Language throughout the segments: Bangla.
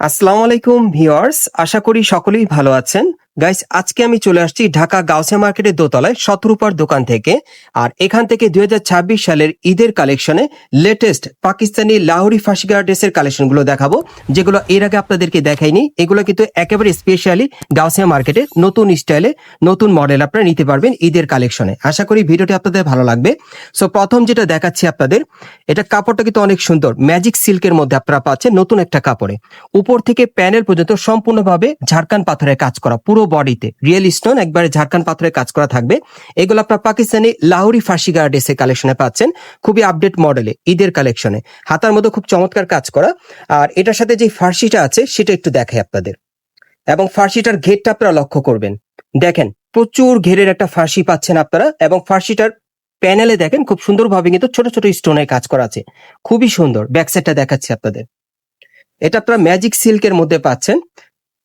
আসসালামু আলাইকুম ভিওয়ার্স আশা করি সকলেই ভালো আছেন। গাইস আজকে আমি চলে আসছি ঢাকা গাউসিয়া মার্কেটের দোতলায় শতরূপার দোকান থেকে। আর এখান থেকে দুই ছাব্বিশ সালের ঈদের কালেকশনে লেটেস্ট পাকিস্তানি লাহোরি ফাঁসিগার ড্রেসের কালেকশনগুলো দেখাবো, যেগুলো এর আগে আপনাদেরকে দেখাইনি। এগুলো কিন্তু একেবারে স্পেশালি গাউসিয়া মার্কেটে নতুন স্টাইলে নতুন মডেল আপনারা নিতে পারবেন ঈদের কালেকশনে। আশা করি ভিডিওটি আপনাদের ভালো লাগবে। সো প্রথম যেটা দেখাচ্ছি আপনাদের, এটা কাপড়টা কিন্তু অনেক সুন্দর। ম্যাজিক সিল্কের মধ্যে আপনারা পাচ্ছেন নতুন একটা কাপড়ে। উপর থেকে প্যানেল পর্যন্ত সম্পূর্ণভাবে ঝাড়খান পাথরের কাজ করা, পুরো বডিতে। রিয়েল স্টোন একবারে ঝাড়খান পাথরের কাজ করা থাকবে। এগুলো আপনার পাকিস্তানি লাহোরি ফাঁসি গার্ডেসের কালেকশনে পাচ্ছেন। খুবই আপডেট মডেলে ঈদের কালেকশনে হাতার মধ্যে খুব চমৎকার কাজ করা। আর এটার সাথে যে ফার্সিটা আছে, সেটা একটু দেখাই আপনাদের। এবং ফার্সিটার ঘেরটা আপনারা লক্ষ্য করবেন। দেখেন, প্রচুর ঘেরের একটা ফার্সি পাচ্ছেন আপনারা। এবং ফার্সিটার প্যানেলে দেখেন, খুব সুন্দরভাবে কিন্তু ছোট ছোট স্টোনের কাজ করা আছে। খুবই সুন্দর। ব্যাক সাইডটা দেখাচ্ছি আপনাদের। এটা আপনারা ম্যাজিক সিল্কের মধ্যে পাচ্ছেন।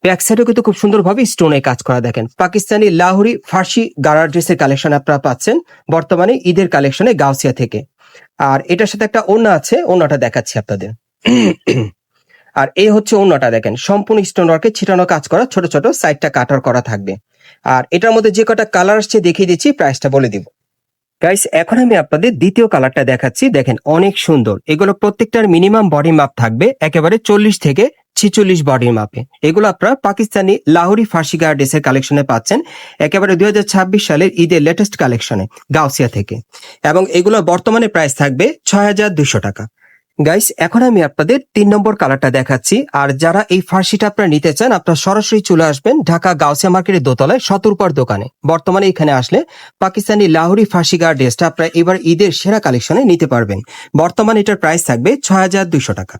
ব্যাক সাইডেও কিন্তু খুব সুন্দরভাবে স্টোনে কাজ করা দেখেন। পাকিস্তানি, লাহোরি, ফার্সি গারার ড্রেসের কালেকশন আপনারা পাচ্ছেন, বর্তমানে ঈদের কালেকশনে গাউসিয়া থেকে। আর এটার সাথে একটা ওড়না আছে, ওড়নাটা দেখাচ্ছি আপনাদের। আর এই হচ্ছে ওড়নাটা দেখেন, সম্পূর্ণ স্টোন ওয়ার্কে ছিটানো কাজ করা, ছোট ছোট সাইডটা কাটার করা থাকবে। আর এটার মধ্যে যে কটা কালার আসছে দেখিয়ে দিচ্ছি প্রাইসটা বলে দিব। গাইস এখন আমি আপনাদের দ্বিতীয় কালারটা দেখাচ্ছি, দেখেন অনেক সুন্দর। এগুলো প্রত্যেকটার মিনিমাম বডি মাপ থাকবে, একেবারে চল্লিশ থেকে ছিচল্লিশ বডির মাপে। এগুলো আপনারা পাকিস্তানি লাহোরি ফার্সি গার্ডেসের কালেকশনে পাচ্ছেন। একেবারে দু হাজার ছাব্বিশ সালের ঈদের লেটেস্ট কালেকশনে, গাউসিয়া থেকে। এবং এগুলো বর্তমানে প্রাইস থাকবে ছয় হাজার দুশো টাকা। গাইস এখন আমি আপনাদের তিন নম্বর কালারটা দেখাচ্ছি। আর যারা এই ফার্সিটা আপনারা নিতে চান, আপনারা সরাসরি চলে আসবেন ঢাকা গাউসিয়া মার্কেটের দোতলায় শতরূপার দোকানে। বর্তমানে এখানে আসলে পাকিস্তানি লাহোরি ফার্সি গার্ড ড্রেসটা আপনারা এবার ঈদের সেরা কালেকশনে নিতে পারবেন। বর্তমানে এটার প্রাইস থাকবে ছয় হাজার দুশো টাকা।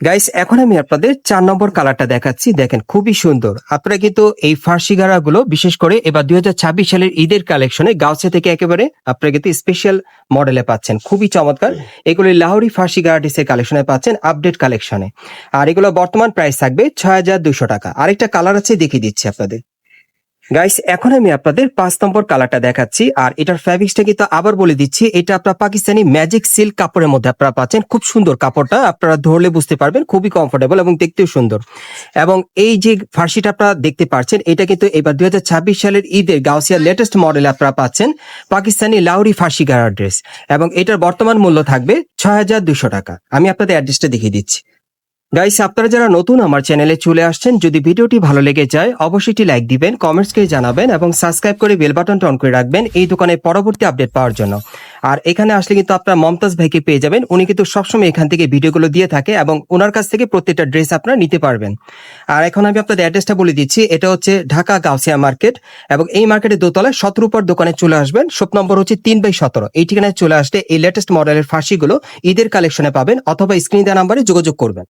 গাইস এখন আমি আপনাদের চার নম্বর কালারটা দেখাচ্ছি। দেখেন, খুবই সুন্দর। আপনারা কিন্তু এই ফার্সি গুলো বিশেষ করে এবার দুই ছাব্বিশ সালের ঈদের কালেকশনে গাউসে থেকে একেবারে আপনারা কিন্তু স্পেশাল মডেলে পাচ্ছেন। খুবই চমৎকার। এগুলি লাহোরি ফার্সি গার্ডিসের কালেকশনে পাচ্ছেন আপডেট কালেকশনে আর এগুলো বর্তমান প্রাইস থাকবে ছয় টাকা। আরেকটা কালার আছে, দেখিয়ে দিচ্ছি আপনাদের। গাইস এখন আমি আপনাদের পাঁচ নম্বর কালারটা দেখাচ্ছি, আর এটার ফ্যাব্রিক্সটা কিন্তু আবার বলে দিচ্ছি, এটা আপনার পাকিস্তানি ম্যাজিক সিল্ক কাপড়ের মধ্যে আপনারা পাচ্ছেন। খুব সুন্দর কাপড়টা, আপনারা ধরলে বুঝতে পারবেন, খুবই কমফোর্টেবল এবং দেখতেও সুন্দর। এবং এই যে ফার্সিটা আপনারা দেখতে পাচ্ছেন, এটা কিন্তু এবার দুই হাজার ছাব্বিশ সালের ঈদের গাউসিয়ার লেটেস্ট মডেল আপনারা পাচ্ছেন, পাকিস্তানি লাউরি ফার্সি গারার ড্রেস এবং এটার বর্তমান মূল্য থাকবে ছয় টাকা। আমি আপনাদের অ্যাড্রেসটা দেখিয়ে দিচ্ছি। গাইস আপনারা যারা নতুন আমার চ্যানেলে চলে আসছেন, যদি ভিডিওটি ভালো লেগে যায়, অবশ্যই লাইক দিবেন কমেন্টস করে জানাবেন এবং সাবস্ক্রাইব করে বেল বাটনটা অন করে রাখবেন এই দোকানে পরবর্তী আপডেট পাওয়ার জন্য। আর এখানে আসলে কিন্তু আপনারা মমতাজ ভাইকে পেয়ে যাবেন, উনি কিন্তু সবসময় এখান থেকে ভিডিওগুলো দিয়ে থাকে এবং ওনার কাছ থেকে প্রত্যেকটা ড্রেস আপনারা নিতে পারবেন। আর এখন আমি আপনাদের অ্যাড্রেসটা বলে দিচ্ছি, এটা হচ্ছে ঢাকা গাউসিয়া মার্কেট এবং এই মার্কেটের দোতলায় সতেরোপর দোকানে চলে আসবেন শপ নম্বর হচ্ছে তিন বাই সতেরো। এই ঠিকানায় চলে আসলে এই লেটেস্ট মডেলের ফাঁসিগুলো ঈদের কালেকশনে পাবেন অথবা স্ক্রিন দেওয়া নাম্বারে যোগাযোগ করবেন।